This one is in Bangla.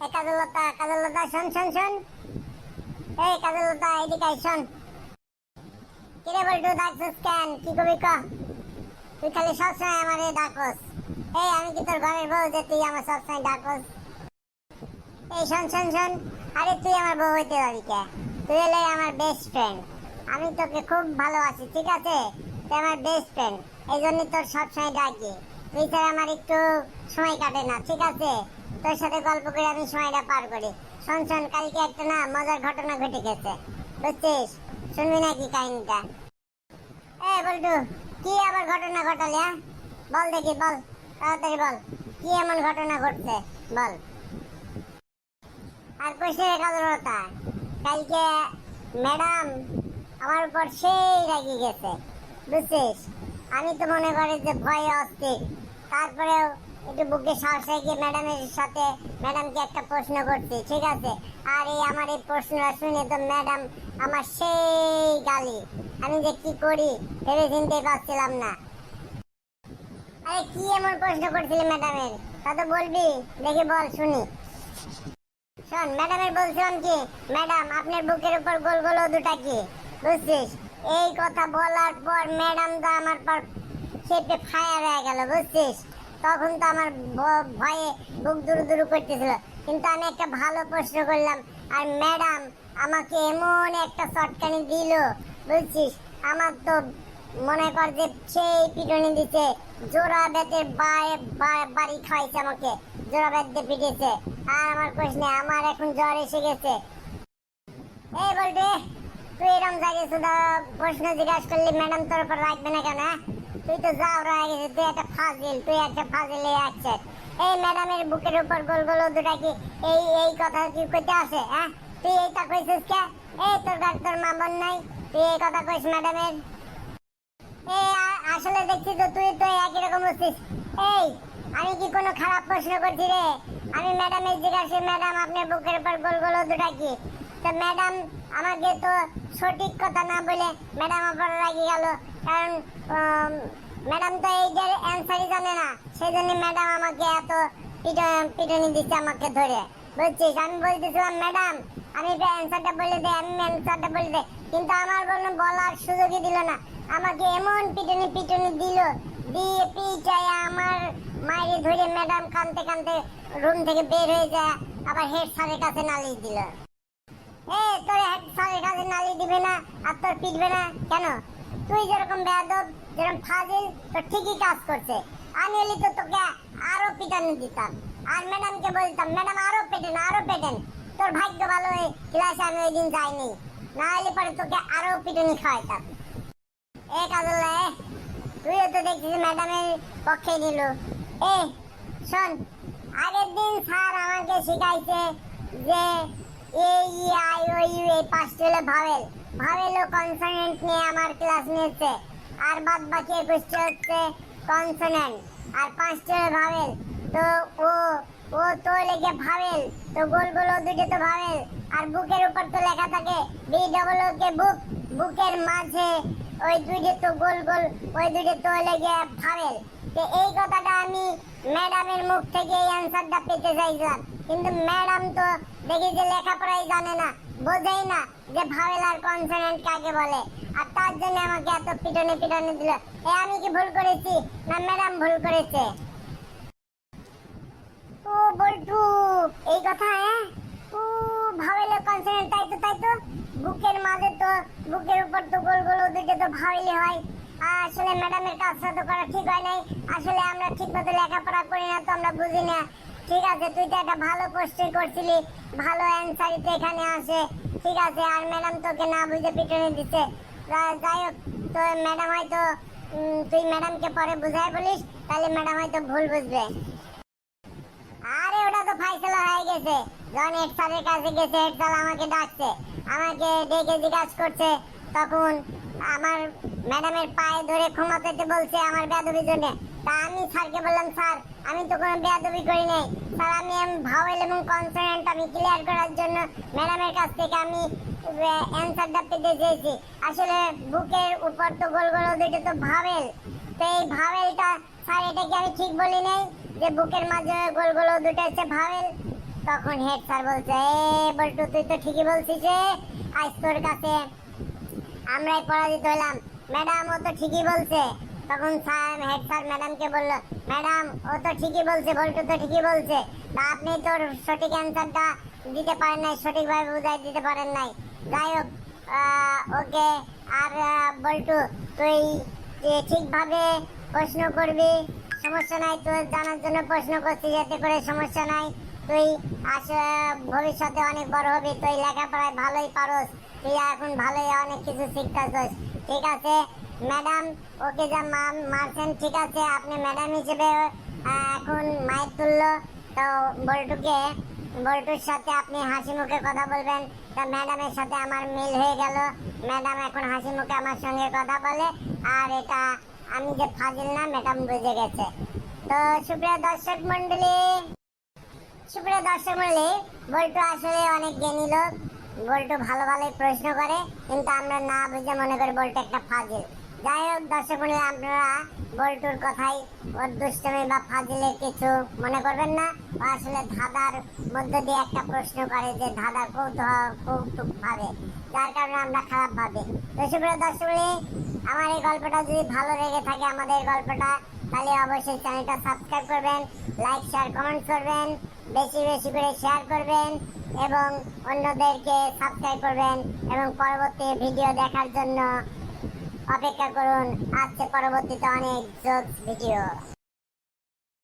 কাজলতা কাজলতা শোন শোন শোন। এই কাজলতা এদিকে শোন। কিরে কি কবি ক? তুই খালি আমারে ডাকস এই, আমি কি তোর ঘরের বউ যে তুই আমার ডাকস এই, শোন শোন শোন। আরে, তুই আমার বউ হইতে পারি কে? তুই হলে আমার বেস্ট ফ্রেন্ড আমি তোকে খুব ভালোবাসি, ঠিক আছে? তুই আমার বেস্ট ফ্রেন্ড এই জন্য তোর সবসময় ডাকি। তুই ছাড়া আমার একটু সময় কাটে না, ঠিক আছে? তোর সাথে গল্প করে আমি সময়টা পার করি। শোন শোন, কালকে একটা না মজার ঘটনা ঘটে গেছে। বুঝছিস? শুনবি নাকি কাহিনীটা? এ, বল্টু, কি আবার ঘটনা ঘটালে হ্যাঁ? বল দেখি, বল। তাড়াতাড়ি বল। কি এমন ঘটনা ঘটছে? বল। আর কইছে কাজরতা কালকে ম্যাডাম আমার উপর সেই রাগি গেছে। বুঝছিস? আমি তো মনে করি যে ভয়ে অস্থির। তারপরেও একটু বুকে গিয়ে ম্যাডামের সাথে ম্যাডামকে একটা প্রশ্ন করছি, ঠিক আছে? আর এই আমার এই প্রশ্নটা শুনে তো ম্যাডাম আমার সেই গালি। আমি যে কি করি, ভেবে চিনতে পারছিলাম না। আরে, কি এমন প্রশ্ন ম্যাডামের তা তো বলবি, দেখি বল, শুনি। শোন ম্যাডামের বলছিলাম কি ম্যাডাম আপনার বুকের উপর গোল গোল দুটা কি? বুঝছিস? এই কথা বলার পর ম্যাডাম তো আমার পর খেপে ফায়ার হয়ে গেল, বুঝছিস? তখন তো আমার ভয়ে বুক দুরু দুরু করতেছিল। কিন্তু আমি একটা ভালো প্রশ্ন করলাম। আর ম্যাডাম আমাকে এমন একটা চটকানি দিল, বুঝছিস? আমার তো মনে কর যে সেই পিটনি দিতে জোড়া বেতের বায়ে- বাড়ি খাইছে আমাকে। জোড়া বেত দিয়ে পিটেছে আর আমার প্রশ্নে আমার এখন জ্বর এসে গেছে। এই বলতে তুই এরকম জায়গায় শুধু প্রশ্ন জিজ্ঞাসা করলি ম্যাডাম তোর উপর রাখবে না কেন হ্যাঁ? তুই তো যাও, রয়ে তুই একটা ফাজিল তুই একটা ফাজিল আছে। এই ম্যাডামের বুকের উপর গোল গোল দুটা কি এই এই কথা কি কইতে আছে হ্যাঁ? তুই এইটা কইছিস কে? এই তোর গাড়ি তোর নাই। তুই এই কথা কইস ম্যাডামের আ- আসলে দেখছি তো তুই তো একই রকম বলছিস এই, আমি কি কোনো খারাপ প্রশ্ন করছি রে? আমি ম্যাডামের জিজ্ঞাসা ম্যাডাম আপনার বুকের উপর গোল গোল দুটা কি? তো ম্যাডাম আমাকে তো সঠিক কথা না বলে ম্যাডাম আবার রাগি গেল। কারণ ম্যাডাম তো এই যে অ্যান্সারই জানে না সেই জন্য ম্যাডাম আমাকে এত পিটন দিচ্ছে আমাকে ধরে। বুঝছিস? আমি বলতেছিলাম ম্যাডাম আমি অ্যান্সারটা বলে দে আমি অ্যান্সারটা বলে দে কিন্তু আমার কোনো বলার সুযোগই দিল না। আমাকে এমন পিটনি পিটনি দিল, দিয়ে পিটায় আমার মায়ের ধরে ম্যাডাম কানতে কানতে রুম থেকে বের হয়ে যায়, আবার হেড স্যারের কাছে নালিশ দিল। এ তোর হেড স্যারের কাছে নালিশ দিবে না, আর তোর পিটবে না? কেন? তুই যেরকম বেয়াদব, যেরকম ফাজিল তোর ঠিকই কাজ করছে। আমি হলে তো তোকে আরও পিটানি দিতাম। আর ম্যাডামকে বলতাম, ম্যাডাম, আরও পেটেন আরও পেটেন। তোর ভাগ্য ভালো হয়ে ক্লাসে আমি ওই দিন যাইনি। না হলে পরে তোকে আরও পিটনি খাওয়াইতাম। এ কাজল তুইও তো দেখছিস ম্যাডামের পক্ষে নিল। এ, শোন, আগের দিন স্যার আমাকে শিখাইছে যে এ, ই, আই, ও, ইউ, এই পাঁচটি হলো ভাওয়েল ও কনসোনেন্ট নিয়ে আমার ক্লাস নিয়েছে। আর বাদ বাকি একুশটি হচ্ছে কনসোনেন্ট আর পাঁচটি ভাওয়েল তো ও ও তো লেগে ভাওয়েল তো গোল গোল দুটো তো ভাওয়েল আর বুকের উপর তো লেখা থাকে বি ডবল কে বুক বুকের মাঝে ওই দুইটা তো গোল গোল, ওই দুইটা তো লেগে ভাওয়েল তো এই কথাটা আমি ম্যাডামের মুখ থেকে এই অ্যান্সারটা পেতে চাইছিলাম। কিন্তু ম্যাডাম তো দেখি যে লেখাপড়াই জানে না। না যে ভাওয়েল আর কনসোনেন্ট কাকে বলে। আর তার জন্য আমাকে এত পিটনে পিটনে দিল। এ আমি কি ভুল করেছি? না ম্যাডাম ভুল করেছে। ও বল্টু, এই কথা হ্যাঁ? ও কনসোনেন্ট, তাই তো তাই তো? বুকের মাঝে তো, বুকের উপর তো গোল গোল ওদিকে তো ভাবেলে হয়। আসলে ম্যাডামের কাজটা তো করা ঠিক হয় নাই। আসলে আমরা ঠিক মতো লেখাপড়া করি না, তো আমরা বুঝি না। ঠিক আছে, তুই তো একটা ভালো পোস্টে করছিলি, ভালো অ্যান্সারই তো এখানে আসে ঠিক আছে, আর ম্যাডাম তোকে না বুঝে পিটনে দিচ্ছে। যাই হোক, তো ম্যাডাম হয়তো তুই ম্যাডামকে পরে বুঝাই বলিস, তাহলে ম্যাডাম হয়তো ভুল বুঝবে। আরে, ওটা তো ফাইসলা হয়ে গেছে। যখন হেড স্যারের কাছে গেছে, হেড স্যার আমাকে ডাকছে, আমাকে ডেকে জিজ্ঞাসা করছে তখন আমার ম্যাডামের পায়ে ধরে ক্ষমা পেতে বলছে আমার বেয়াদবির জন্য। তা আমি স্যারকে বললাম, স্যার, আমি তো কোনো বেয়াদবি করি নাই। স্যার, আমি ভাওয়েল এবং কনসোনেন্ট আমি ক্লিয়ার করার জন্য ম্যাডামের কাছ থেকে আমি অ্যান্সারটা পেতে চেয়েছি। আসলে বুকের উপর তো গোল গোল দুটো তো ভাবেল তো এই ভাবেলটা স্যার, এটা কি আমি ঠিক বলি নাই? যে বুকের মাঝে গোল গোল দুটো হচ্ছে ভাবেল তখন হেড স্যার বলছে, এ, বল্টু, তুই তো ঠিকই বলছিস আজ তোর কাছে আমরাই পরাজিত হলাম ম্যাডাম, ও তো ঠিকই বলছে। তখন স্যার, হেড স্যার ম্যাডামকে বলল, ম্যাডাম, ও তো ঠিকই বলছে বল্টু তো ঠিকই বলছে। তা আপনি তোর সঠিক অ্যান্সারটা দিতে পারেন নাই, সঠিকভাবে বুঝাই দিতে পারেন নাই। যাই হোক ওকে আর বল্টু তুই ঠিকভাবে প্রশ্ন করবি, সমস্যা নাই, তোর জানার জন্য প্রশ্ন করছি, যাতে করে সমস্যা নাই। তুই আস ভবিষ্যতে অনেক বড় হবি, তুই লেখাপড়ায় ভালোই পারস। তুই এখন ভালোই, অনেক কিছু শিখতেছস ঠিক আছে? ম্যাডাম, ওকে যা মা- মারছেন, ঠিক আছে? আপনি ম্যাডাম হিসেবে এখন মায়ের তুললো। তো বল্টুকে, বল্টুর সাথে আপনি হাসি মুখে কথা বলবেন। তা ম্যাডামের সাথে আমার মিল হয়ে গেল। ম্যাডাম এখন হাসি মুখে আমার সঙ্গে কথা বলে। আর এটা আমি যে ফাজিল না, ম্যাডাম বুঝে গেছে। তো সুপ্রিয় দর্শক মন্ডলী সুপ্রিয় দর্শক মন্ডলী বল্টু আসলে অনেক জ্ঞানী লোক। বল্টু ভালো ভালোই প্রশ্ন করে, কিন্তু আমরা না বুঝে মনে করি বল্টু একটা ফাজিল। যাই হোক, দর্শক মন্ডলী, আপনারা বল্টুর কথাই দুষ্টমি বা ফাজিলের কিছু মনে করবেন না। আসলে ধাঁধার মধ্য দিয়ে একটা প্রশ্ন করে যে ধাঁধা কৌতুক ভাবে যার কারণে আমরা খারাপ ভাবি। সুপ্রিয় দর্শক আমার এই গল্পটা যদি ভালো লেগে থাকে আমাদের গল্পটা, তাহলে অবশ্যই চ্যানেলটা সাবস্ক্রাইব করবেন, লাইক শেয়ার কমেন্ট করবেন। বেশি বেশি করে শেয়ার করবেন এবং অন্যদেরকে সাবস্ক্রাইব করবেন এবং পরবর্তী ভিডিও দেখার জন্য অপেক্ষা করুন। আজকে পরবর্তীতে অনেক জোর ভিডিও